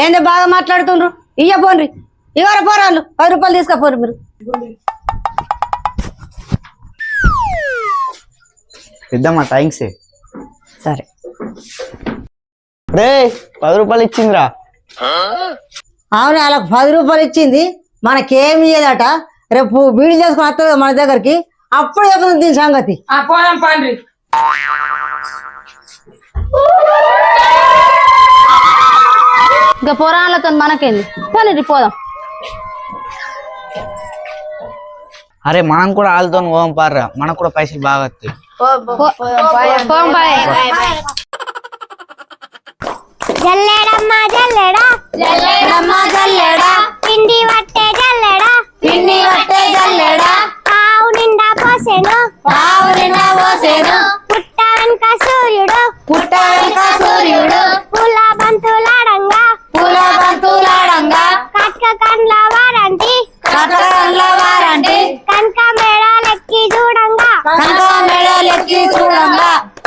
ఏంది బాగా మాట్లాడుతుండ్రు? ఇయ్య పోన్రి ఇవ్వరు పోరాళ్ళు? పది రూపాయలు తీసుకపోరు మీరు. పెద్దమ్మా థ్యాంక్స్ సరే. రే పది రూపాయలు ఇచ్చిందిరా. అవును వాళ్ళకి పది రూపాయలు ఇచ్చింది? మనకేమి ఇయ్యదట? రేపు బీడీ చేసుకుని వస్తుంది మన దగ్గరికి. అప్పుడు చెప్తుంది దీని సంగతి. ఆ పోదాం పండ్రి. ఇంకా పురాణాలతో మనకేంది? పోనీ పోదాం. అరే మనం కూడా వాళ్ళతో పోదాం పార్రా. మనకు కూడా పైసలు బాగా వస్తాయి. పోం బాయ్ జల్లెడమ్మ జల్లెడా? జల్లెడమ్మా జల్లెడా? పిండి వట్టే జల్లెడా? పిండి జల్లెడా? ఆవు నిండా పోసెను. ఆవు నిండా పోసేను. up.